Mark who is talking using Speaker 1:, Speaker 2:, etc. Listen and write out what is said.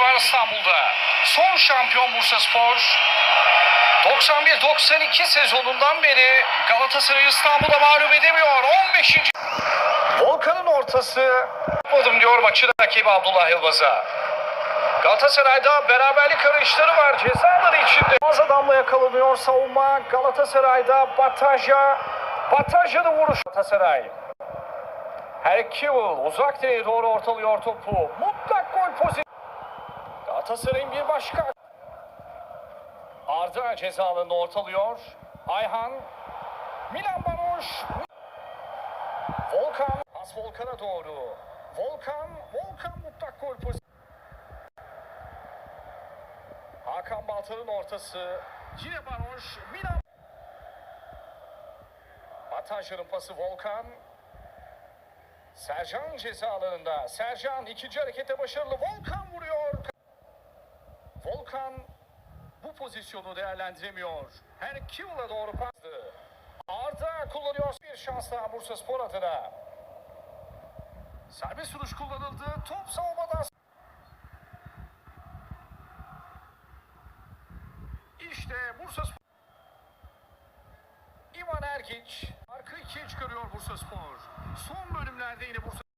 Speaker 1: var İstanbul'da. Son şampiyon Bursaspor. 91-92 sezonundan beri Galatasaray İstanbul'a mağlup edemiyor. 15. Volkan'ın ortası. Yapmadım diyor maçın rakibi Abdullah Yılmaz'a. Galatasaray'da beraberlik arayışları var cezaları içinde. Az adamla yakalanıyor savunma. Galatasaray'da Bataja. Bataja'nın vuruşu. Galatasaray. Herkül uzak direğe doğru ortalıyor topu. Mutlak gol pozisyonu. Galatasaray'ın bir başka. Arda ceza alanını ortalıyor. Ayhan. Milan Baroş. Volkan. Pas Volkan'a doğru. Volkan. Volkan mutlak gol pozisyonu. Hakan Baltan'ın ortası. Yine Baroş. Milan. Bataja'nın pası Volkan. Sercan ceza alanında. Sercan ikinci harekete başarılı. Volkan vuruyor. Volkan bu pozisyonu değerlendiremiyor. Herkül'e doğru pastı. Arda kullanıyor bir şans daha Bursa Spor adına. Serbest vuruş kullanıldı. Top savunmadan. İşte Bursa Spor. İvan Ergiç. Arka ikiye çıkarıyor Bursa Spor. Son bölümlerde yine Bursa